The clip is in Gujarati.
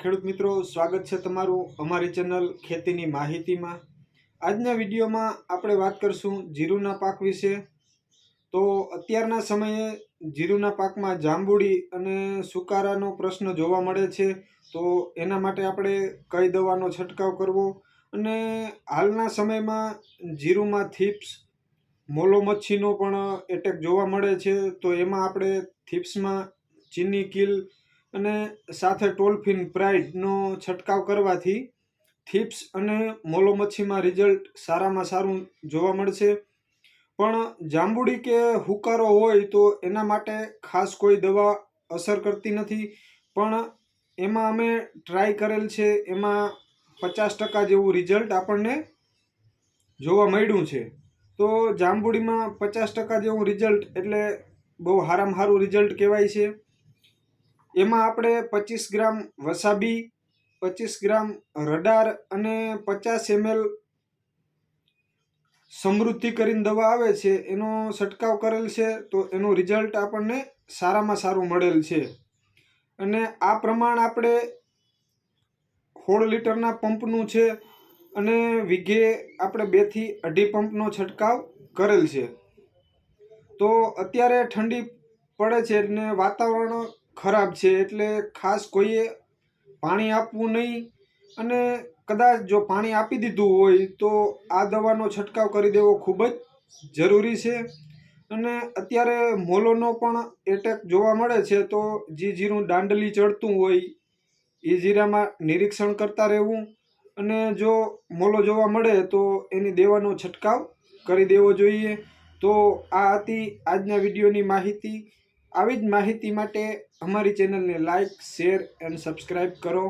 ખેડૂત મિત્રો, સ્વાગત છે તમારું અમારી ચેનલ ખેતીની માહિતીમાં. આજના વિડીયોમાં આપણે વાત કરશું જીરુના પાક વિશે. તો અત્યારના સમયે જીરુના પાકમાં જાંબુડી અને સુકારાનો પ્રશ્ન જોવા મળે છે. તો એના માટે આપણે કઈ દવાનો છંટકાવ કરવો અને હાલના સમયમાં જીરુમાં થીપ્સ, મોલો મચ્છીનો પણ એટેક જોવા મળે છે. તો એમાં આપણે થીપ્સમાં ચીની કિલ અને સાથે ટોલફિન પ્રાઇડનો છંટકાવ કરવાથી થીપ્સ અને મોલો મચ્છીમાં રિઝલ્ટ સારામાં સારું જોવા મળશે. પણ જાંબુડી કે હુકારો હોય તો એના માટે ખાસ કોઈ દવા અસર કરતી નથી. પણ એમાં અમે ટ્રાય કરેલ છે, એમાં પચાસ ટકા જેવું રિઝલ્ટ આપણને જોવા મળ્યું છે. તો જાંબુડીમાં પચાસ ટકા જેવું રિઝલ્ટ એટલે બહુ સારામાં સારું રિઝલ્ટ કહેવાય છે. એમાં આપણે પચીસ ગ્રામ વસાબી, પચીસ ગ્રામ રડાર અને પચાસ એમએલ સમૃદ્ધિ કરીને દવા આવે છે, એનો છંટકાવ કરેલ છે, તો એનું રિઝલ્ટ આપણને સારામાં સારું મળેલ છે. અને આ પ્રમાણ આપણે સોળ લીટરના પંપનું છે અને વીઘે આપણે બેથી અઢી પંપનો છંટકાવ કરેલ છે. તો અત્યારે ઠંડી પડે છે અને વાતાવરણ ખરાબ છે એટલે ખાસ કોઈએ પાણી આપવું નહીં અને કદાચ જો પાણી આપી દીધું હોય તો આ દવાનો છંટકાવ કરી દેવો ખૂબ જ જરૂરી છે. અને અત્યારે મોલોનો પણ એટેક જોવા મળે છે તો જે જીરું દાંડલી ચડતું હોય એ જીરામાં નિરીક્ષણ કરતા રહેવું અને જો મોલો જોવા મળે તો એની દેવાનો છંટકાવ કરી દેવો જોઈએ. તો આ હતી આજના વિડીયોની માહિતી. આવી જ માહિતી માટે અમારી ચેનલને લાઈક શેર એન્ડ સબસ્ક્રાઈબ કરો.